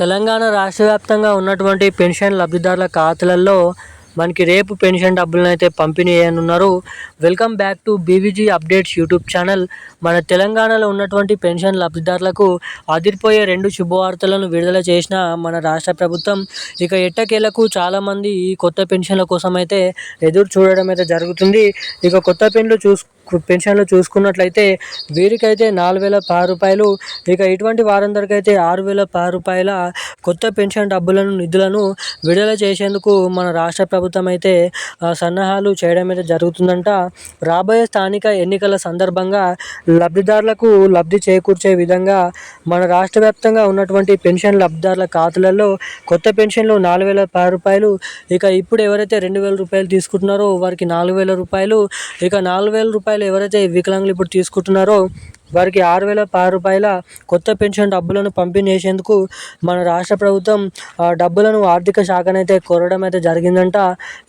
తెలంగాణ రాష్ట్ర వ్యాప్తంగా ఉన్నటువంటి పెన్షన్ లబ్ధిదారుల ఖాతాలలో మనకి రేపు పెన్షన్ డబ్బులను అయితే పంపిణీ చేయనున్నారు welcome back to BVG updates YouTube channel. మన తెలంగాణలో ఉన్నటువంటి పెన్షన్ లబ్ధిదారులకు అదిరిపోయే రెండు శుభవార్తలను విడుదల చేసిన మన రాష్ట్ర ప్రభుత్వం. ఇక ఎట్టకేలకు చాలామంది ఈ కొత్త పెన్షన్ల కోసం అయితే ఎదురు చూడడం అయితే జరుగుతుంది. ఇక కొత్త పెన్లు చూసు పెన్షన్లు చూసుకున్నట్లయితే వీరికైతే నాలుగు వేల పది రూపాయలు. ఇక ఇటువంటి వారందరికైతే ఆరు వేల పది రూపాయల కొత్త పెన్షన్ డబ్బులను నిధులను విడుదల చేసేందుకు మన రాష్ట్ర ప్రభుత్వం అయితే సన్నాహాలు చేయడం అయితే జరుగుతుందంట. రాబోయే స్థానిక ఎన్నికల సందర్భంగా లబ్ధిదారులకు లబ్ధి చేకూర్చే విధంగా మన రాష్ట్ర వ్యాప్తంగా ఉన్నటువంటి పెన్షన్ లబ్ధిదారుల ఖాతాలలో కొత్త పెన్షన్లు నాలుగు వేల పది రూపాయలు. ఇక ఇప్పుడు ఎవరైతే రెండు వేల రూపాయలు తీసుకుంటున్నారో వారికి నాలుగు వేల రూపాయలు. ఇక నాలుగు వేల రూపాయలు ఎవరైతే వికలాంగులు ఇప్పుడు తీసుకుంటున్నారో వారికి ఆరు వేల పది రూపాయల కొత్త పెన్షన్ డబ్బులను పంపిణీ చేసేందుకు మన రాష్ట్ర ప్రభుత్వం ఆ డబ్బులను ఆర్థిక శాఖనైతే కోరడం అయితే జరిగిందంట.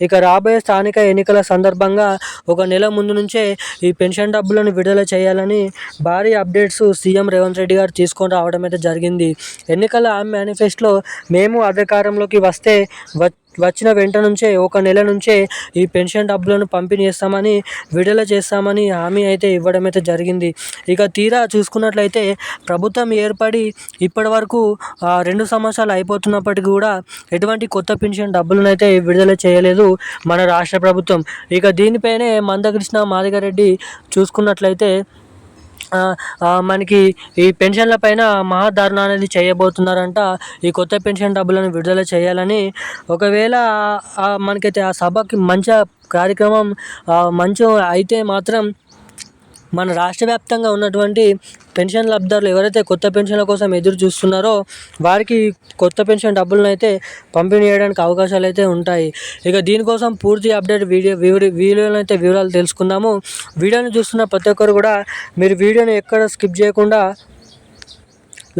ఇక రాబోయే స్థానిక ఎన్నికల సందర్భంగా ఒక నెల ముందు నుంచే ఈ పెన్షన్ డబ్బులను విడుదల చేయాలని భారీ అప్డేట్స్ సీఎం రేవంత్ రెడ్డి గారు తీసుకొని రావడం అయితే జరిగింది. ఎన్నికల మేనిఫెస్టోలో మేము అధికారంలోకి వస్తే వ వచ్చిన వెంట నుంచే ఒక నెల నుంచే ఈ పెన్షన్ డబ్బులను పంపిణీ చేస్తామని విడుదల చేస్తామని హామీ అయితే ఇవ్వడం అయితే జరిగింది. ఇక తీరా చూసుకున్నట్లయితే ప్రభుత్వం ఏర్పడి ఇప్పటి వరకు రెండు సంవత్సరాలు అయిపోతున్నప్పటికీ కూడా ఎటువంటి కొత్త పెన్షన్ డబ్బులను అయితే విడుదల చేయలేదు మన రాష్ట్ర ప్రభుత్వం. ఇక దీనిపైనే మందకృష్ణ మాదిగారెడ్డి చూసుకున్నట్లయితే మనకి ఈ పెన్షన్ల పైన మహాధారణ అనేది చేయబోతున్నారంట. ఈ కొత్త పెన్షన్ డబ్బులను విడుదల చేయాలని. ఒకవేళ మనకైతే ఆ సభకి మంచి కార్యక్రమం మంచి అయితే మాత్రం మన రాష్ట్ర వ్యాప్తంగా ఉన్నటువంటి పెన్షన్ లబ్ధారులు ఎవరైతే కొత్త పెన్షన్ల కోసం ఎదురు చూస్తున్నారో వారికి కొత్త పెన్షన్ డబ్బులను అయితే పంపిణీ చేయడానికి అవకాశాలు అయితే ఉంటాయి. ఇక దీనికోసం పూర్తి అప్డేట్ వీడియో వివరి వీడియోలో అయితే వివరాలు తెలుసుకుందాము. వీడియోని చూస్తున్న ప్రతి ఒక్కరు కూడా మీరు వీడియోని ఎక్కడ స్కిప్ చేయకుండా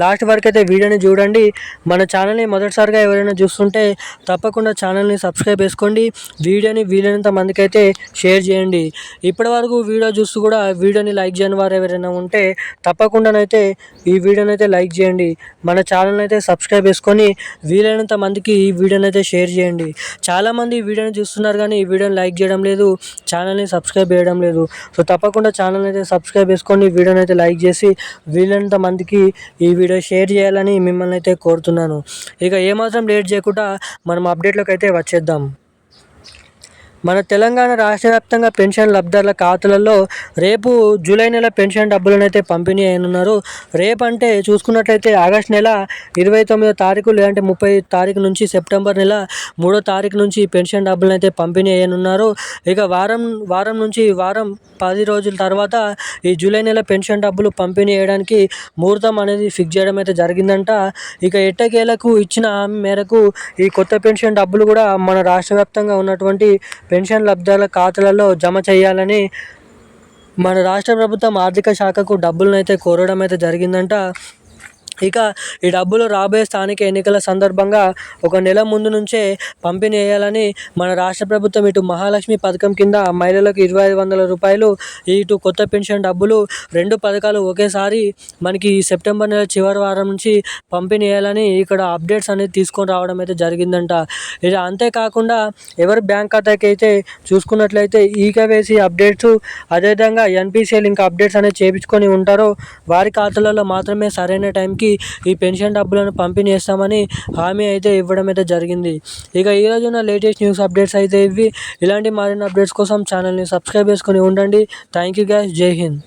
లాస్ట్ వరకు అయితే వీడియోని చూడండి. మన ఛానల్ని మొదటిసారిగా ఎవరైనా చూస్తుంటే తప్పకుండా ఛానల్ని సబ్స్క్రైబ్ చేసుకోండి. వీడియోని వీలైనంత మందికైతే షేర్ చేయండి. ఇప్పటి వరకు వీడియో చూస్తూ కూడా వీడియోని లైక్ చేయని వారు ఎవరైనా ఉంటే తప్పకుండానైతే ఈ వీడియోని అయితే లైక్ చేయండి. మన ఛానల్ని అయితే సబ్స్క్రైబ్ చేసుకొని వీలైనంత మందికి ఈ వీడియోని అయితే షేర్ చేయండి. చాలామంది ఈ వీడియోని చూస్తున్నారు కానీ ఈ వీడియోని లైక్ చేయడం లేదు ఛానల్ని సబ్స్క్రైబ్ చేయడం లేదు. సో తప్పకుండా ఛానల్ని అయితే సబ్స్క్రైబ్ చేసుకొని వీడియోని అయితే లైక్ చేసి వీలైనంత మందికి ఈ వీడియో షేర్ చేయాలని మిమ్మల్ని అయితే కోరుతున్నాను. ఇక ఏమాత్రం లేట్ చేయకుండా మనం అప్డేట్లోకి అయితే వచ్చేద్దాం. మన తెలంగాణ రాష్ట్ర వ్యాప్తంగా పెన్షన్ లబ్ధిదారుల ఖాతాలలో రేపు జూలై నెల పెన్షన్ డబ్బులను అయితే పంపిణీ అయినున్నారు రేపు అంటే చూసుకున్నట్లయితే ఆగస్ట్ నెల ఇరవై తొమ్మిదో తారీఖు లేదంటే ముప్పై తారీఖు నుంచి సెప్టెంబర్ నెల మూడో తారీఖు నుంచి పెన్షన్ డబ్బులను అయితే పంపిణీ అయ్యనున్నారు. ఇక వారం వారం నుంచి వారం పది రోజుల తర్వాత ఈ జూలై నెల పెన్షన్ డబ్బులు పంపిణీ చేయడానికి ముహూర్తం అనేది ఫిక్స్ చేయడం అయితే జరిగిందంట. ఇక ఎట్టకేలకు ఇచ్చిన హామీ మేరకు ఈ కొత్త పెన్షన్ డబ్బులు కూడా మన రాష్ట్ర వ్యాప్తంగా ఉన్నటువంటి పెన్షన్ లబ్ధాల ఖాతాలలో జమ చేయాలని మన రాష్ట్ర ప్రభుత్వం ఆర్థిక శాఖకు డబ్బులను అయితే కోరడం అయితే జరిగిందంట. ఇక ఈ డబ్బులు రాబోయే స్థానిక ఎన్నికల సందర్భంగా ఒక నెల ముందు నుంచే పంపిణీ చేయాలని మన రాష్ట్ర ప్రభుత్వం ఇటు మహాలక్ష్మి పథకం కింద మహిళలకు ఇరవై ఐదు వందల రూపాయలు ఇటు కొత్త పెన్షన్ డబ్బులు రెండు పథకాలు ఒకేసారి మనకి ఈ సెప్టెంబర్ నెల చివరి వారం నుంచి పంపిణీ చేయాలని ఇక్కడ అప్డేట్స్ అనేది తీసుకొని రావడం అయితే జరిగిందంట. ఇది అంతేకాకుండా ఎవరి బ్యాంక్ ఖాతాకి అయితే చూసుకున్నట్లయితే ఈకేవైసీ అప్డేట్స్ అదేవిధంగా ఎన్పిసిఎల్ ఇంకా అప్డేట్స్ అనేది చేయించుకొని ఉంటారో వారి ఖాతాలలో మాత్రమే సరైన టైంకి ఈ పెన్షన్ డబ్బులను పంపిణీ చేస్తామని హామీ అయితే ఇవ్వడం అయితే జరిగింది. ఇక ఈ రోజు ఉన్న లేటెస్ట్ న్యూస్ అప్డేట్స్ అయితే ఇవి. ఇలాంటి మరిన్ని అప్డేట్స్ కోసం ఛానల్ని సబ్స్క్రైబ్ చేసుకొని ఉండండి. Thank you guys. జై హింద్.